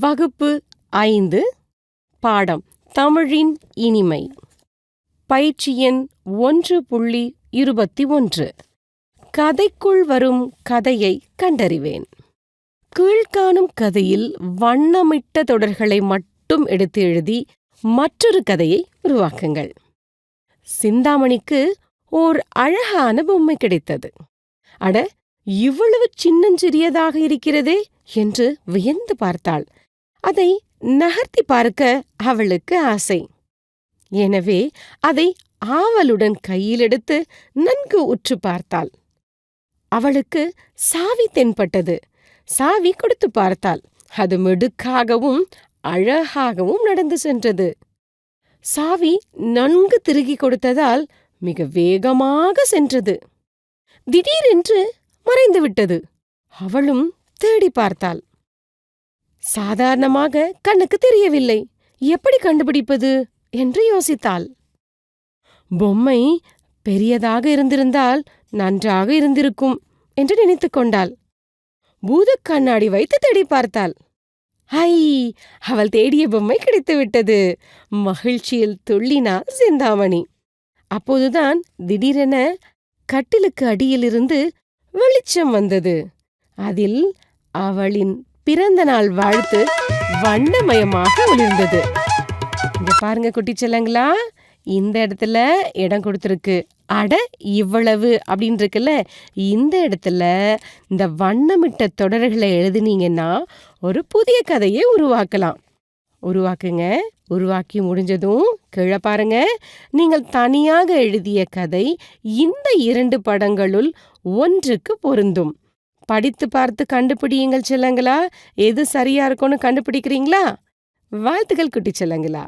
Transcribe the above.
வகுப்பு ஐந்து பாடம் தமிழின் இனிமை. பயிற்சி எண் ஒன்று புள்ளி இருபத்தி ஒன்று. கதைக்குள் வரும் கதையை கண்டறிவேன். கீழ்காணும் கதையில் வண்ணமிட்ட தொடர்களை மட்டும் எடுத்து எழுதி மற்றொரு கதையை உருவாக்குங்கள். சிந்தாமணிக்கு ஓர் அழகான பொம்மை கிடைத்தது. அட இவ்வளவு சின்னஞ்சிறியதாக இருக்கிறதே என்று வியந்து பார்த்தாள். அதை நகர்த்தி பார்க்க அவளுக்கு ஆசை. எனவே அதை ஆவலுடன் கையில் எடுத்து நன்கு உற்று பார்த்தாள். அவளுக்கு சாவி தென்பட்டது. சாவி கொடுத்து பார்த்தாள். அது மிடுக்காகவும் அழகாகவும் நடந்து சென்றது. சாவி நன்கு திருகி கொடுத்ததால் மிக வேகமாக சென்றது. திடீரென்று மறைந்து விட்டது அவளும் தேடி பார்த்தாள். சாதாரணமாக கண்ணுக்கு தெரியவில்லை. எப்படி கண்டுபிடிப்பது? என்று யோசித்தாள். பொம்மை பெரியதாக இருந்திருந்தால் நன்றாக இருந்திருக்கும் என்று நினைத்துக் கொண்டாள். பூதக் கண்ணாடி வைத்து தேடி பார்த்தாள். ஐ அவள் தேடிய பொம்மை கிடைத்துவிட்டது மகிழ்ச்சியில் துள்ளினாள் சிந்தாமணி. அப்போதுதான் திடீரென கட்டிலுக்கு அடியிலிருந்து வெளிச்சம் வந்தது. அதில் அவளின் பிறந்த நாள் வாழ்த்து வண்ணமயமாக ஒளிர்ந்தது. இங்க பாருங்க குட்டி செல்லங்களா இந்த இடத்துல இடம் கொடுத்துருக்கு. அட இவ்வளவு அப்படின்னு இருக்குல்ல இந்த இடத்துல இந்த வண்ணமிட்ட தொடர்களை எழுதுனீங்கன்னா ஒரு புதிய கதையை உருவாக்கலாம். உருவாக்குங்க. உருவாக்கி முடிஞ்சதும் கீழே பாருங்க. நீங்கள் தனியாக எழுதிய கதை இந்த இரண்டு படங்களுள் ஒன்றுக்கு பொருந்தும். படித்து பார்த்து கண்டுபிடியுங்கள் செல்லங்களா? எது சரியா இருக்கும்னு கண்டுபிடிக்கிறீங்களா? வாழ்த்துக்கள் குட்டி செல்லங்களா.